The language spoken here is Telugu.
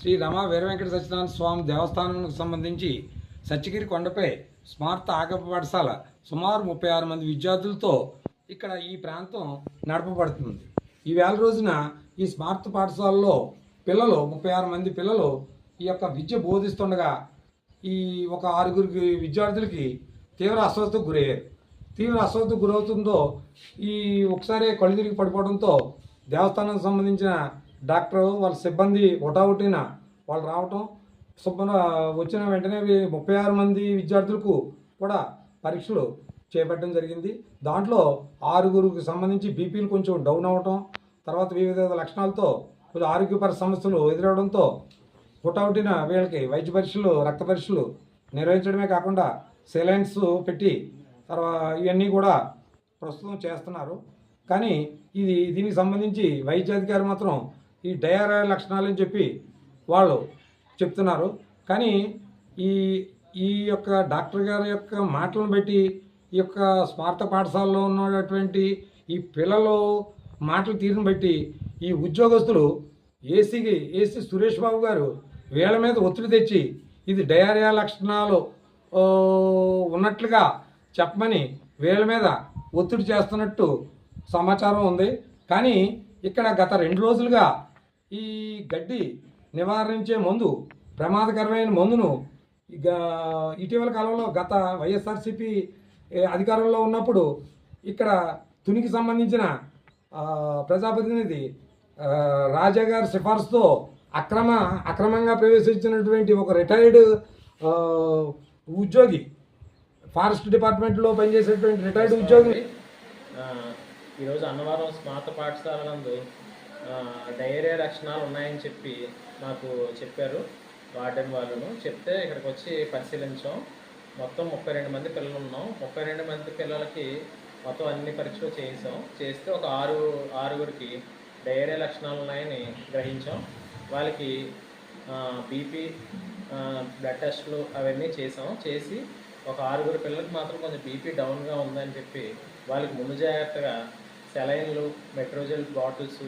శ్రీ రమా వీరవెంకట సత్యనారాయణ స్వామి దేవస్థానానికి సంబంధించి సత్యగిరి కొండపై స్మార్త ఆగప పాఠశాల సుమారు ముప్పై ఆరు మంది విద్యార్థులతో ఇక్కడ ఈ ప్రాంతం నడపబడుతుంది. ఈ వేల రోజున ఈ స్మార్త పాఠశాలలో పిల్లలు ముప్పై ఆరు మంది పిల్లలు ఈ యొక్క విద్య బోధిస్తుండగా ఈ ఒక ఆరుగురికి విద్యార్థులకి తీవ్ర అస్వస్థకు గురయ్యారు. తీవ్ర అస్వస్థతకు గురవుతుందో ఈ ఒకసారి కళ్ళు తిరిగి పడిపోవడంతో దేవస్థానానికి సంబంధించిన డాక్టర్ వాళ్ళ సిబ్బంది ఒటావుటిన వాళ్ళు రావటం శుభ్ర వచ్చిన వెంటనే ముప్పై ఆరు మంది విద్యార్థులకు కూడా పరీక్షలు చేపట్టడం జరిగింది. దాంట్లో ఆరుగురికి సంబంధించి బీపీలు కొంచెం డౌన్ అవ్వటం తర్వాత వివిధ లక్షణాలతో కొంచెం ఆరోగ్యపర సమస్యలు ఎదురవడంతో పుటౌటిన వీళ్ళకి వైద్య పరీక్షలు రక్త పరీక్షలు నిర్వహించడమే కాకుండా సెలైన్స్ పెట్టి తర్వాత ఇవన్నీ కూడా ప్రస్తుతం చేస్తున్నారు. కానీ ఇది దీనికి సంబంధించి వైద్యాధికారి మాత్రం ఈ డయారియా లక్షణాలని చెప్పి వాళ్ళు చెప్తున్నారు. కానీ ఈ ఈ యొక్క డాక్టర్ గారి యొక్క మాటలను బట్టి ఈ యొక్క స్మార్త పాఠశాలలో ఉన్నటువంటి ఈ పిల్లలు మాటలు తీరుని బట్టి ఈ ఉద్యోగస్తులు ఏసీకి ఏసీ సురేష్ బాబు గారు వీళ్ళ మీద ఒత్తిడి తెచ్చి ఇది డయారియా లక్షణాలు ఉన్నట్లుగా చెప్పమని వీళ్ళ మీద ఒత్తిడి చేస్తున్నట్టు సమాచారం ఉంది. కానీ ఇక్కడ గత రెండు రోజులుగా ఈ గడ్డి నివారించే మందు ప్రమాదకరమైన మందును ఇటీవల కాలంలో గత వైఎస్ఆర్సీపీ అధికారంలో ఉన్నప్పుడు ఇక్కడ తునికి సంబంధించిన ప్రజాప్రతినిధి రాజా గారి సిఫార్సుతో అక్రమ అక్రమంగా ప్రవేశించినటువంటి ఒక రిటైర్డ్ ఉద్యోగి ఫారెస్ట్ డిపార్ట్మెంట్లో పనిచేసేటువంటి రిటైర్డ్ ఉద్యోగి ఈరోజు అన్నవరం స్మార్త పాఠశాల నందు డయేరియా లక్షణాలు ఉన్నాయని చెప్పి నాకు చెప్పారు వార్డెన్ వాళ్ళను. చెప్తే ఇక్కడికి వచ్చి పరిశీలించాం. మొత్తం ముప్పై రెండు మంది పిల్లలు ఉన్నాం. ముప్పై రెండు మంది పిల్లలకి మొత్తం అన్ని పరీక్షలు చేసాం. చేస్తే ఒక ఆరు ఆరుగురికి డయేరియా లక్షణాలు ఉన్నాయని గ్రహించాం. వాళ్ళకి బీపీ బ్లడ్ టెస్ట్లు అవన్నీ చేసాం. చేసి ఒక ఆరుగురు పిల్లలకి మాత్రం కొంచెం బీపీ డౌన్గా ఉందని చెప్పి వాళ్ళకి ముందు జాగ్రత్తగా సెలైన్లు మెట్రోజెల్ బాటిల్స్